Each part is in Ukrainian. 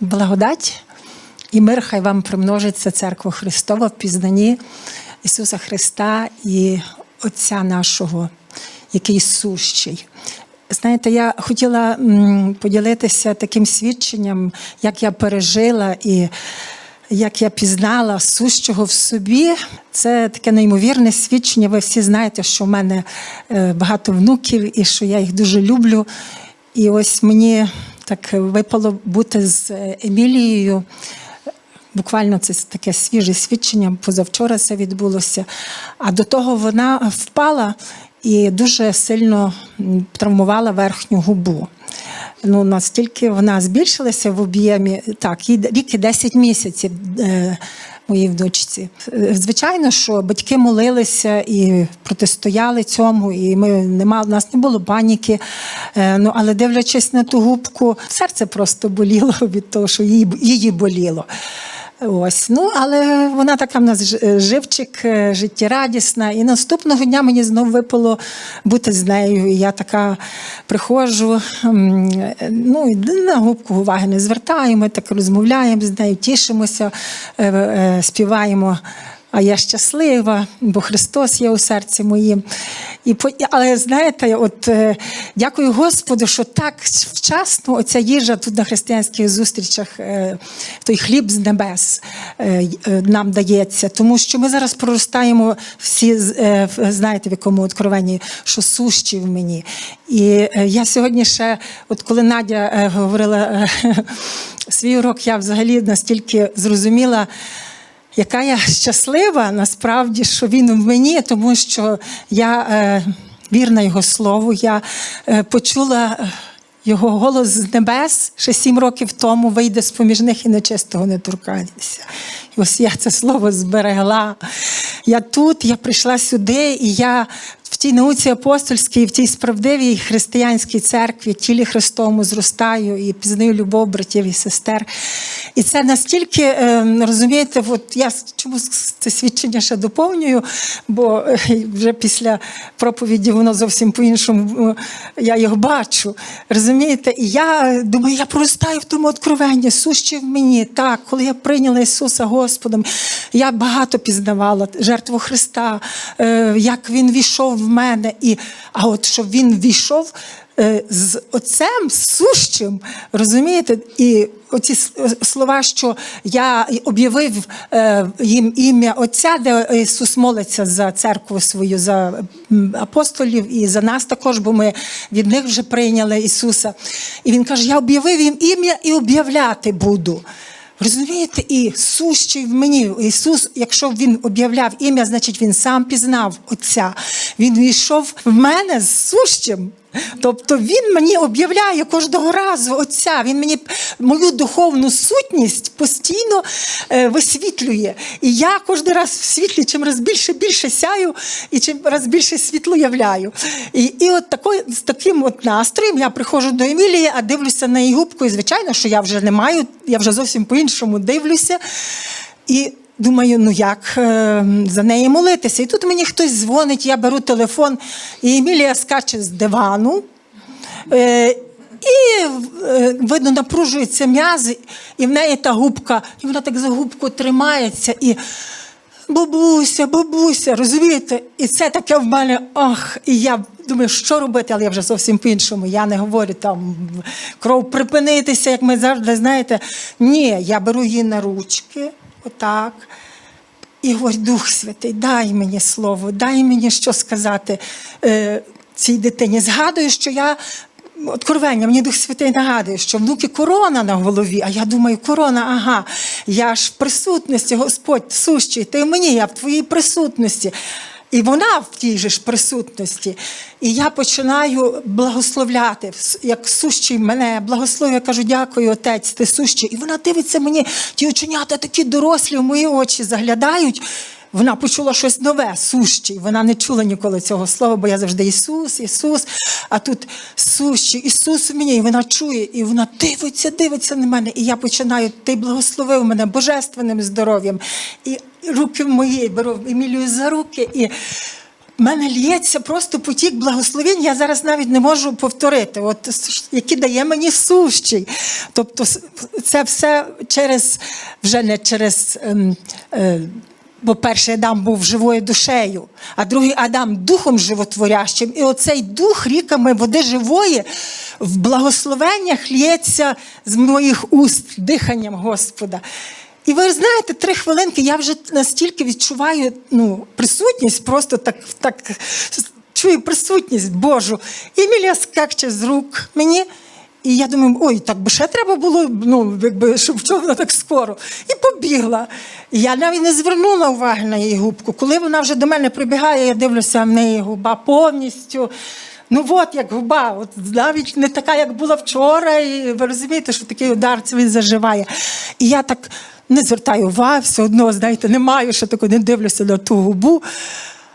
Благодать і мир хай вам примножиться церква Христова в пізнанні Ісуса Христа і Отця нашого, який сущий. Знаєте, я хотіла поділитися таким свідченням, як я пережила і як я пізнала сущого в собі. Це таке неймовірне свідчення. Ви всі знаєте, що в мене е, багато внуків і що я їх дуже люблю. І ось мені так випало бути з е, Емілією. Буквально це таке свіже свідчення. Позавчора це відбулося. А до того вона впала і дуже сильно травмувала верхню губу. Ну, настільки вона збільшилася в об'ємі. Так, їй рік і 10 місяців. Моїй. Е, Звичайно, що батьки молилися і протистояли цьому, і ми не мали, у нас не було паніки. Е, Ну, але дивлячись на ту губку, серце просто боліло від того, що її, її боліло. Ось, ну але вона така в нас е, живчик, е, життєрадісна. І наступного дня мені знову випало бути з нею. І я така приходжу, е, ну на губку уваги не звертаю. Ми так розмовляємо з нею, тішимося, співаємо. А я щаслива, бо Христос є у серці моїм. І але знаєте, от е, дякую Господу, що так вчасно оця їжа тут на християнських зустрічах, е, той хліб з небес е, нам дається. Тому що ми зараз проростаємо всі, знаєте, в якому откровенні, що сущі в мені. І я сьогодні ще, от коли Надя говорила свій урок, я взагалі настільки зрозуміла. Яка я щаслива насправді, що він в мені, тому що я е, вірна його слову, я е, почула е, його голос з небес ще сім років тому вийде з поміж них і нечистого не торкайтеся. І ось я це слово зберегла. Я тут, я прийшла сюди, і я в тій науці апостольській, в тій справдивій християнській церкві, тілі Христовому зростаю і пізнаю любов братів і сестер. І це настільки, е, розумієте, от я чому це свідчення ще доповнюю, бо е, вже після проповіді воно зовсім по-іншому е, я його бачу. Розумієте? І я думаю, я проростаю в тому откровенні, суще в мені. Так, коли я прийняла Ісуса Господом, я багато пізнавала жертву Христа, е, як Він війшов в мене. І, а от щоб Він війшов е, з Отцем сущим, розумієте? І оці слова, що я об'явив е, їм ім'я Отця, де Ісус молиться за церкву свою, за апостолів і за нас також, бо ми від них вже прийняли Ісуса. І Він каже: Я об'явив їм ім'я і об'являти буду. Розумієте, і сущий в мені Ісус, якщо він об'являв ім'я, значить він сам пізнав Отця. Він війшов в мене з сущим. Тобто він мені об'являє кожного разу Отця. Він мені мою духовну сутність постійно е, висвітлює. І я кожен раз в світлі чим раз більше більше сяю і чим раз більше світло являю. І, і от такою, з таким от настроєм я приходжу до Емілії, а дивлюся на її губку, і звичайно, що я вже не маю, я вже зовсім по-іншому дивлюся. І думаю, ну як е, за неї молитися? І тут мені хтось дзвонить, я беру телефон, і Емілія скаче з дивану. Е, і е, видно, напружуються м'язи, і в неї та губка, і вона так за губку тримається. і Бабуся, бабуся, розумієте? І це таке в мене, ах, і я думаю, що робити, але я вже зовсім по-іншому. Я не говорю там кров припинитися, як ми завжди знаєте. Ні, я беру її на ручки, отак. І говорить, Дух Святий, дай мені слово, дай мені що сказати е, цій дитині. Згадую, що я. Откровення, мені Дух Святий нагадує, що внуки корона на голові, а я думаю, корона, ага, я ж в присутності, Господь сущий, ти мені, я в твоїй присутності. І вона в тій же ж присутності. І я починаю благословляти, як сущий мене, благословю, я кажу, дякую, отець, ти сущий. І вона дивиться мені, ті оченята такі дорослі в мої очі заглядають. Вона почула щось нове, сущий. Вона не чула ніколи цього слова, бо я завжди Ісус, Ісус. А тут сущий, Ісус в мені, і вона чує, і вона дивиться, дивиться на мене. І я починаю, ти благословив мене божественним здоров'ям. І руки мої беру Емілію за руки. і в мене лється просто потік благословень. Я зараз навіть не можу повторити, от, які дає мені сущий. Тобто це все через вже не через. Ем, е, Бо перший Адам був живою душею, а другий Адам духом животворящим. І оцей дух ріками води живої в благословеннях лється з моїх уст диханням Господа. І ви знаєте, три хвилинки я вже настільки відчуваю ну, присутність, просто так, так чую присутність Божу. І Емілія скакче з рук мені. І я думаю, ой, так би ще треба було, ну, якби, щоб чого вона так скоро. І побігла. Я навіть не звернула уваги на її губку. Коли вона вже до мене прибігає, я дивлюся, в неї губа повністю. Ну от як губа, от навіть не така, як була вчора. І ви розумієте, що такий удар він заживає. І я так не звертаю уваги, все одно, знаєте, не маю, що таке, не дивлюся на ту губу.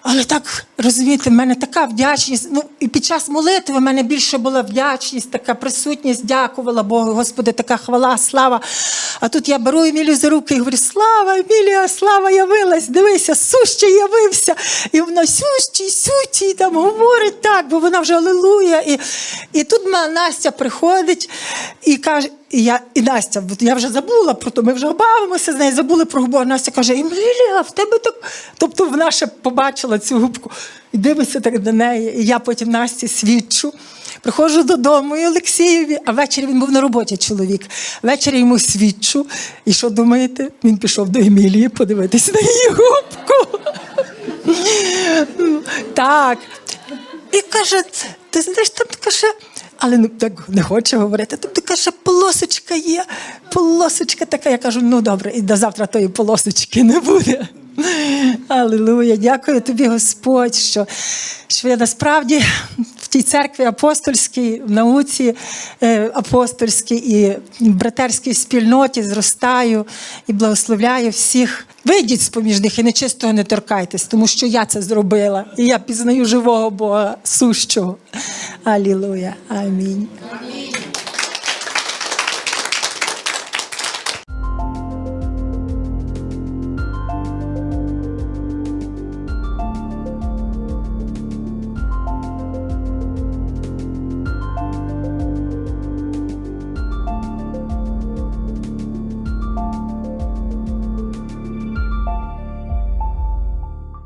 Але так розумієте, в мене така вдячність. Ну і під час молитви в мене більше була вдячність, така присутність, дякувала Богу, Господи, така хвала, слава. А тут я беру Емілію за руки і говорю: Слава, Емілія, слава явилась! Дивися, сущий явився. І вона сющий, сючий там говорить так, бо вона вже алелуя. І, і тут Настя приходить і каже. І я і Настя, я вже забула про то, ми вже бавимося з нею, забули про губу. А Настя каже: Емілія, в тебе так. Тобто вона ще побачила цю губку і дивиться так на неї. І я потім Насті свідчу. Приходжу додому і Олексієві, а ввечері він був на роботі чоловік. Ввечері йому свідчу. І що думаєте? Він пішов до Емілії подивитися на її губку. Так. І каже, ти знаєш, там каже, але ну, так не хоче говорити. Тобто каже, полосочка є, полосочка така. Я кажу, ну добре, і до завтра тої полосочки не буде. Алілуя, дякую тобі, Господь, що, що я насправді в тій церкві апостольській, в науці е, апостольській і в братерській спільноті зростаю і благословляю всіх. Вийдіть з-поміж них і нечистого не торкайтесь, тому що я це зробила. І я пізнаю живого Бога сущого. Алілуя. Амінь.